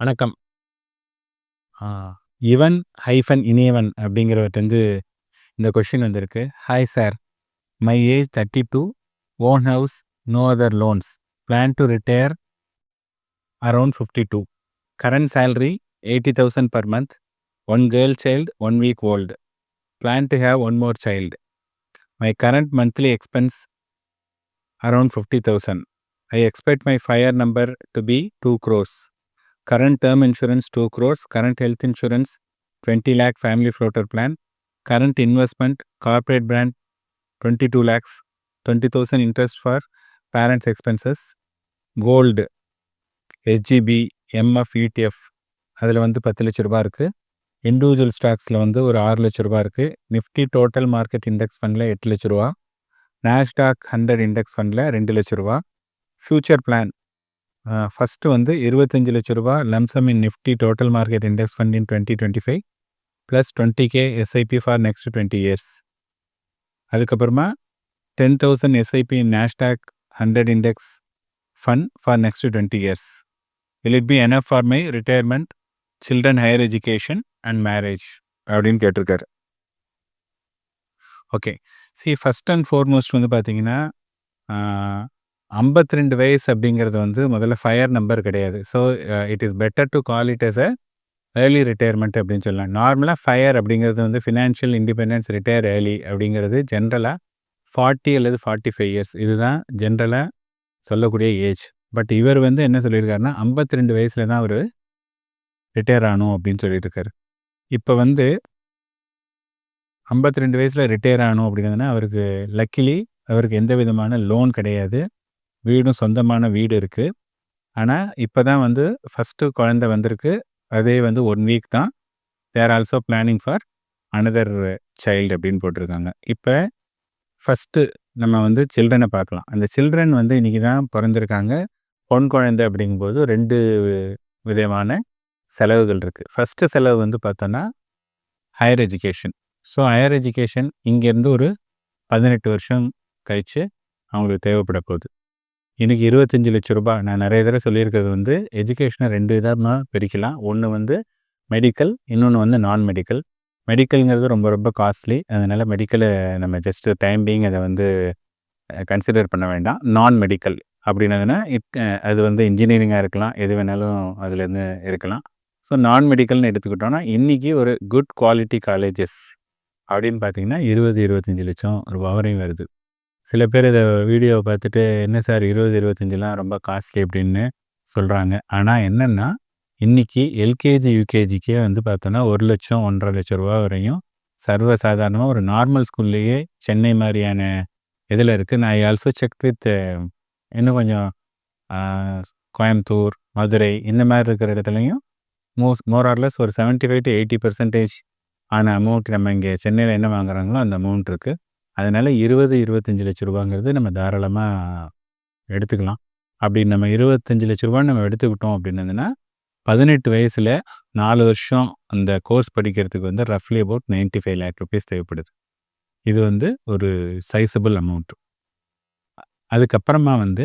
வணக்கம். இவன் ஹைஃபன் இனியவன் அப்படிங்கிறவர்கிட்டருந்து இந்த கொஷின் வந்திருக்கு. Hi sir. My age 32 own house no other loans. Plan to retire around 52. Current salary 80,000 per month. One girl child one week old plan to have one more child my current monthly expense around 50,000. I expect my FIRE number to be two crores Current term insurance 2 crores. Current health insurance 20 lakh family floater plan. Current investment corporate brand 22 lakhs. 20,000 interest for parents expenses. Gold SGB MF ETF அதில் வந்து பத்து லட்ச ரூபா இருக்குது individual ஸ்டாக்ஸில் வந்து ஒரு ஆறு லட்ச ரூபா இருக்குது நிஃப்டி டோட்டல் மார்க்கெட் இண்டெக்ஸ் ஃபண்டில் எட்டு லட்ச ரூபா நேஷ்டாக் ஹண்ட்ரட் இண்டெக்ஸ் ஃபண்டில் ரெண்டு லட்ச ரூபா ஃப்யூச்சர் பிளான் ஃபஸ்ட்டு வந்து இருபத்தஞ்சு லட்ச ரூபா lumpsum in Nifty total market index fund in twenty twenty five plus twenty K SIP for next twenty years. அதுக்கப்புறமா ten thousand SIP in Nasdaq hundred index fund for next twenty years. Will it be enough for my retirement children higher education and marriage அப்படின்னு கேட்டிருக்காரு. Okay see first and foremost வந்து பார்த்தீங்கன்னா ஐம்பத்தி ரெண்டு வயசு அப்படிங்கிறது வந்து முதல்ல ஃபயர் நம்பர் கிடையாது. So it is better to call it as a early retirement அப்படின்னு சொல்லலாம். நார்மலாக ஃபயர் அப்படிங்கிறது வந்து ஃபினான்ஷியல் இண்டிபெண்டன்ஸ் ரிட்டையர் ஏர்லி அப்படிங்கிறது ஜென்ரலாக ஃபார்ட்டி அல்லது ஃபார்ட்டி ஃபைவ் இயர்ஸ் இதுதான் ஜென்ரலாக சொல்லக்கூடிய ஏஜ் பட் இவர் வந்து என்ன சொல்லியிருக்காருன்னா ஐம்பத்தி ரெண்டு வயசில் தான் அவர் ரிட்டையர் ஆகணும் அப்படின்னு சொல்லியிருக்காரு. இப்போ வந்து ஐம்பத்தி ரெண்டு வயசில் ரிட்டையர் ஆகணும் அப்படிங்கிறதுனா அவருக்கு லக்கிலி அவருக்கு எந்த விதமான லோன் கிடையாது. வீடும் சொந்தமான வீடு இருக்குது ஆனால் இப்போ தான் வந்து ஃபஸ்ட்டு குழந்த வந்திருக்கு. அதே வந்து ஒன் வீக் தான். They're also planning for another child அப்படின்னு போட்டிருக்காங்க. இப்போ ஃபஸ்ட்டு நம்ம வந்து சில்ட்ரனை பார்க்கலாம். அந்த சில்ட்ரன் வந்து இன்றைக்கி தான் பிறந்திருக்காங்க. பொன் குழந்தை அப்படிங்கும்போது ரெண்டு விதமான செலவுகள் இருக்குது ஃபஸ்ட்டு செலவு வந்து பார்த்தோன்னா higher education so higher education இங்கேருந்து ஒரு பதினெட்டு வருஷம் கழித்து அவங்களுக்கு தேவைப்பட போகுது. இன்றைக்கி இருபத்தஞ்சி லட்ச ரூபாய். நான் நிறைய தடவை சொல்லியிருக்கிறது வந்து எஜுகேஷனை ரெண்டு விதமாக பிரிக்கலாம். ஒன்று வந்து மெடிக்கல் இன்னொன்று வந்து நான் மெடிக்கல் மெடிக்கல்ங்கிறது ரொம்ப ரொம்ப காஸ்ட்லி அதனால் மெடிக்கலை நம்ம ஜஸ்ட்டு டைம் பீங் அதை வந்து கன்சிடர் பண்ண வேண்டாம். நான் மெடிக்கல் அப்படின்னதுன்னா இட் அது வந்து இன்ஜினியரிங்காக இருக்கலாம். எது வேணாலும் அதுலேருந்து இருக்கலாம். ஸோ நான் மெடிக்கல்னு எடுத்துக்கிட்டோன்னா இன்றைக்கி ஒரு குட் குவாலிட்டி காலேஜஸ் அப்படின்னு பார்த்தீங்கன்னா இருபது இருபத்தஞ்சி லட்சம் ரூபா வரையும் வருது. சில பேர் இதை வீடியோவை பார்த்துட்டு என்ன சார் இருபது இருபத்தஞ்சிலாம் ரொம்ப காஸ்ட்லி அப்படின்னு சொல்கிறாங்க ஆனால் என்னென்னா இன்றைக்கி எல்கேஜி யூகேஜிக்கே வந்து பார்த்தோன்னா ஒரு லட்சம் ஒன்றரை லட்சம் ரூபா வரையும் சர்வசாதாரணமாக ஒரு நார்மல் ஸ்கூல்லையே சென்னை மாதிரியான இதில் இருக்குது நான் ஐ ஆல்சோ செக் வித் இன்னும் கொஞ்சம் கோயம்புத்தூர் மதுரை இந்த மாதிரி இருக்கிற இடத்துலையும் மோஸ் மோரார்லெஸ் ஒரு seventy five to eighty percentage ஆன அமௌண்ட் நம்ம இங்கே சென்னையில் என்ன வாங்குறாங்களோ அந்த அமௌண்ட் இருக்குது அதனால் இருபது இருபத்தஞ்சி லட்ச ரூபாங்கிறது நம்ம தாராளமாக எடுத்துக்கலாம். அப்படி நம்ம இருபத்தஞ்சி லட்ச ரூபான்னு நம்ம எடுத்துக்கிட்டோம் அப்படின்னதுன்னா பதினெட்டு வயசில் நாலு வருஷம் அந்த கோர்ஸ் படிக்கிறதுக்கு வந்து ரஃப்லி about ninety five lakh rupees தேவைப்படுது. இது வந்து ஒரு சைஸபிள் அமௌண்ட்டு அதுக்கப்புறமா வந்து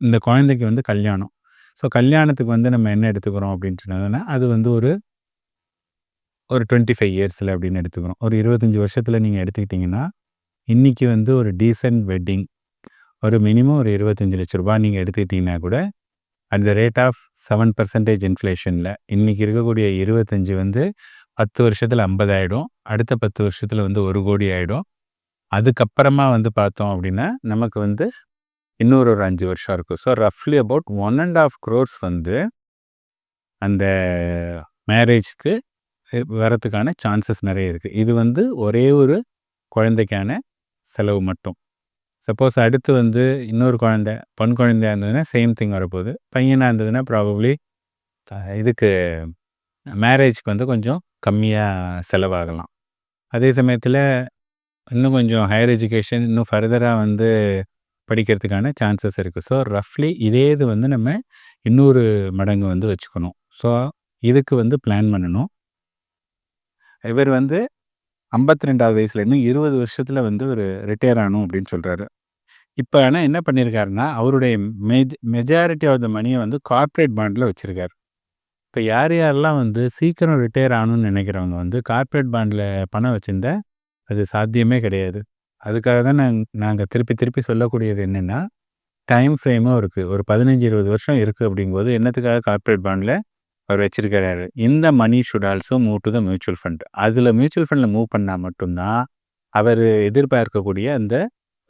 இந்த குழந்தைக்கு வந்து கல்யாணம். ஸோ கல்யாணத்துக்கு வந்து நம்ம என்ன எடுத்துக்கிறோம் அப்படின்னு சொன்னதுன்னா அது வந்து ஒரு ஒரு டுவெண்ட்டி ஃபைவ் இயர்ஸில் அப்படின்னு எடுத்துக்கிறோம். ஒரு இருபத்தஞ்சி வருஷத்தில் நீங்கள் எடுத்துக்கிட்டிங்கன்னா இன்றைக்கி வந்து ஒரு டீசன்ட் வெட்டிங் ஒரு மினிமம் ஒரு இருபத்தஞ்சி லட்ச ரூபா நீங்கள் எடுத்துக்கிட்டிங்கன்னா கூட at the rate of seven percentage இன்ஃப்ளேஷனில் இன்றைக்கி இருக்கக்கூடிய இருபத்தஞ்சி வந்து பத்து வருஷத்தில் ஐம்பதாயிடும். அடுத்த பத்து வருஷத்தில் வந்து ஒரு கோடி ஆகிடும் அதுக்கப்புறமா வந்து பார்த்தோம் அப்படின்னா நமக்கு வந்து இன்னொரு ஒரு அஞ்சு வருஷம் இருக்கும். So ரஃப்லி about one and half crores வந்து அந்த மேரேஜ்க்கு வரத்துக்கான சான்சஸ் நிறைய இருக்குது இது வந்து ஒரே ஒரு குழந்தைக்கான செலவு மட்டும். சப்போஸ் அடுத்து வந்து இன்னொரு குழந்த பொன் குழந்தையாக இருந்ததுன்னா சேம் திங் வரப்போகுது. பையனாக இருந்ததுன்னா ப்ராபப்ளி இதுக்கு மேரேஜ்க்கு வந்து கொஞ்சம் கம்மியாக செலவாகலாம். அதே சமயத்தில் இன்னும் கொஞ்சம் ஹையர் எஜுகேஷன் இன்னும் ஃபர்தராக வந்து படிக்கிறதுக்கான சான்சஸ் இருக்குது ஸோ ரஃப்லி இதே இது வந்து நம்ம இன்னொரு மடங்கு வந்து வச்சுக்கணும். ஸோ இதுக்கு வந்து பிளான் பண்ணணும். இவர் வந்து ஐம்பத்தி ரெண்டாவது வயசுல இன்னும் இருபது வருஷத்தில் வந்து ஒரு ரிட்டையர் ஆகணும் அப்படின்னு சொல்கிறாரு இப்போ ஆனால் என்ன பண்ணியிருக்காருன்னா அவருடைய மெஜ் மெஜாரிட்டி ஆஃப் த மணியை வந்து கார்ப்பரேட் பாண்டில் வச்சுருக்காரு. இப்போ யார் யாரெல்லாம் வந்து சீக்கிரம் ரிட்டையர் ஆகணும்னு நினைக்கிறவங்க வந்து கார்ப்பரேட் பாண்டில் பணம் வச்சுருந்தா அது சாத்தியமே கிடையாது. அதுக்காக தான் நாங்கள் நாங்கள் திருப்பி திருப்பி சொல்லக்கூடியது என்னென்னா டைம் ஃப்ரேமும் இருக்குது ஒரு பதினஞ்சு இருபது வருஷம் இருக்குது அப்படிங்கும்போது என்னத்துக்காக கார்ப்பரேட் பாண்டில் அவர் வச்சிருக்கிறாரு. இந்த money should also move to the mutual fund அதில் மியூச்சுவல் ஃபண்டில் மூவ் பண்ணால் மட்டும்தான் அவர் எதிர்பார்க்கக்கூடிய அந்த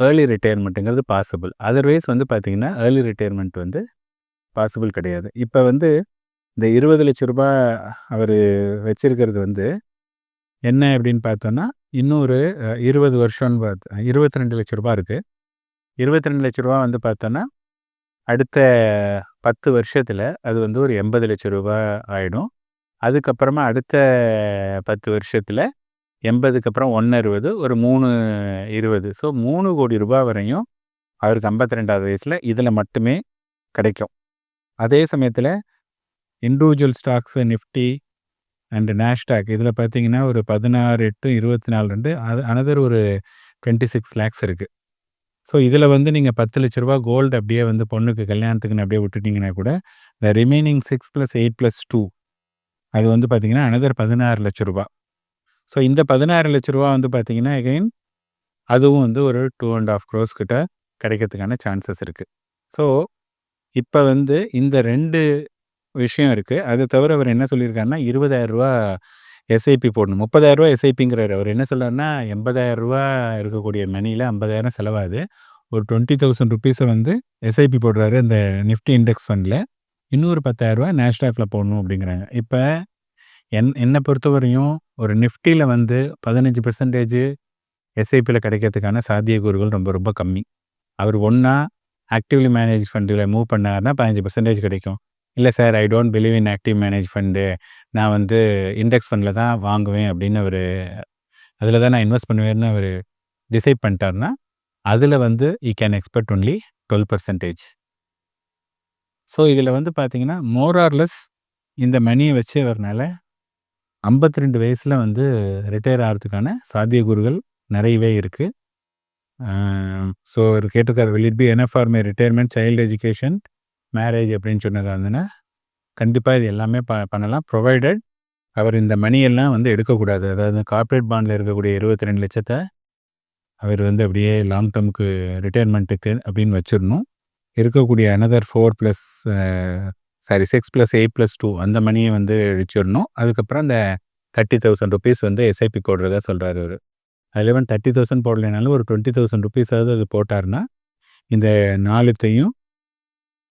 ஏர்லி ரிட்டையர்மெண்ட்டுங்கிறது பாசிபிள் அதர்வைஸ் வந்து பார்த்திங்கன்னா ஏர்லி ரிட்டையர்மெண்ட் வந்து பாசிபிள் கிடையாது. இப்போ வந்து இந்த இருபது லட்ச ரூபாய் அவர் வச்சிருக்கிறது வந்து என்ன அப்படின்னு பார்த்தோன்னா இன்னொரு இருபது வருஷம்னு பார்த்து இருபத்தி ரெண்டு லட்ச ரூபா இருக்குது இருபத்தி ரெண்டு லட்ச ரூபா வந்து பார்த்தோன்னா அடுத்த பத்து வருஷத்தில் அது வந்து ஒரு எண்பது லட்சம் ரூபா ஆகிடும் அதுக்கப்புறமா அடுத்த பத்து வருஷத்தில் எண்பதுக்கு அப்புறம் ஒன்று அறுபது ஒரு மூணு இருபது ஸோ மூணு கோடி ரூபா வரையும் அவருக்கு ஐம்பத்தி ரெண்டாவது வயசில் இதில் மட்டுமே கிடைக்கும். அதே சமயத்தில் individual stocks Nifty and Nasdaq இதில் பார்த்தீங்கன்னா ஒரு பதினாறு எட்டு இருபத்தி நாலு ரெண்டு அது அனதர் ஒரு டுவெண்ட்டி சிக்ஸ் லேக்ஸ் இருக்குது ஸோ இதில் வந்து நீங்கள் பத்து லட்ச ரூபா கோல்டு அப்படியே வந்து பொண்ணுக்கு கல்யாணத்துக்குன்னு அப்படியே விட்டுட்டீங்கன்னா கூட இந்த remaining six plus eight plus two அது வந்து பார்த்தீங்கன்னா அனதர் பதினாறு லட்ச ரூபா. ஸோ இந்த பதினாறு லட்ச ரூபா வந்து பார்த்திங்கன்னா எகைன் அதுவும் வந்து ஒரு டூ அண்ட் ஆஃப் க்ரோஸ் கிட்ட கிடைக்கிறதுக்கான சான்சஸ் இருக்குது ஸோ இப்போ வந்து இந்த ரெண்டு விஷயம் இருக்குது அதை தவிர அவர் என்ன சொல்லியிருக்காருன்னா இருபதாயிரம் ரூபா எஸ்ஐபி போடணும். முப்பதாயிரரூவா எஸ்ஐபிங்கிறார் எஸ்ஐபிங்கிறாரு அவர் என்ன சொல்றாருன்னா எண்பதாயிரம் ரூபா இருக்கக்கூடிய மணியில் ஐம்பதாயிரம் செலவாகுது. ஒரு டுவெண்ட்டி தௌசண்ட் ருபீஸை வந்து எஸ்ஐபி போடுறாரு இந்த நிஃப்டி இண்டெக்ஸ் ஃபண்டில். இன்னொரு பத்தாயிரரூவா நேஷ்டாக்கில் போடணும் அப்படிங்கிறாங்க. இப்போ என் என்னை பொறுத்தவரையும் ஒரு நிஃப்டியில் வந்து பதினஞ்சு பெர்சன்டேஜ் எஸ்ஐபியில் கிடைக்கிறதுக்கான சாத்தியக்கூறுகள் ரொம்ப ரொம்ப கம்மி. அவர் ஒன்றா ஆக்டிவ்லி மேனேஜ் ஃபண்டில் மூவ் பண்ணாருன்னா பதினஞ்சு பர்சன்டேஜ் கிடைக்கும். இல்லை sir I don't believe in active manage fund நான் வந்து இண்டெக்ஸ் ஃபண்டில் தான் வாங்குவேன் அப்படின்னு அவர் அதில் தான் நான் இன்வெஸ்ட் பண்ணுவேன்னு அவர் டிசைட் பண்ணிட்டாருன்னா அதில் வந்து I can expect only twelve percentage. So இதில் வந்து பார்த்தீங்கன்னா மோர் ஆர்லெஸ் இந்த மணியை வச்சு வரனால ஐம்பத்தி ரெண்டு வயசில் வந்து ரிட்டையர் ஆகிறதுக்கான சாத்தியக்கூறுகள் நிறையவே இருக்குது ஸோ அவர் கேட்டிருக்காரு will it be enough for my retirement child education marriage அப்படின்னு சொன்னதாக இருந்ததுன்னா கண்டிப்பாக இது எல்லாமே ப பண்ணலாம். ப்ரொவைடட் அவர் இந்த மணியெல்லாம் வந்து எடுக்கக்கூடாது. அதாவது கார்ப்பரேட் பாண்டில் இருக்கக்கூடிய இருபத்தி ரெண்டு லட்சத்தை அவர் வந்து அப்படியே லாங் டேர்முக்கு ரிட்டையர்மெண்ட்டுக்கு அப்படின்னு வச்சிடணும். இருக்கக்கூடிய another four plus sorry six plus eight plus two அந்த மணியை வந்து வச்சிடணும். அதுக்கப்புறம் அந்த தேர்ட்டி தௌசண்ட் ருபீஸ் வந்து எஸ்ஐபி போடுறதா சொல்கிறார் அவர். அதில் வந்து தேர்ட்டி தௌசண்ட் போடலைனாலும் ஒரு டுவெண்ட்டி தௌசண்ட் ருபீஸாவது அது போட்டாருன்னா இந்த நாலுத்தையும்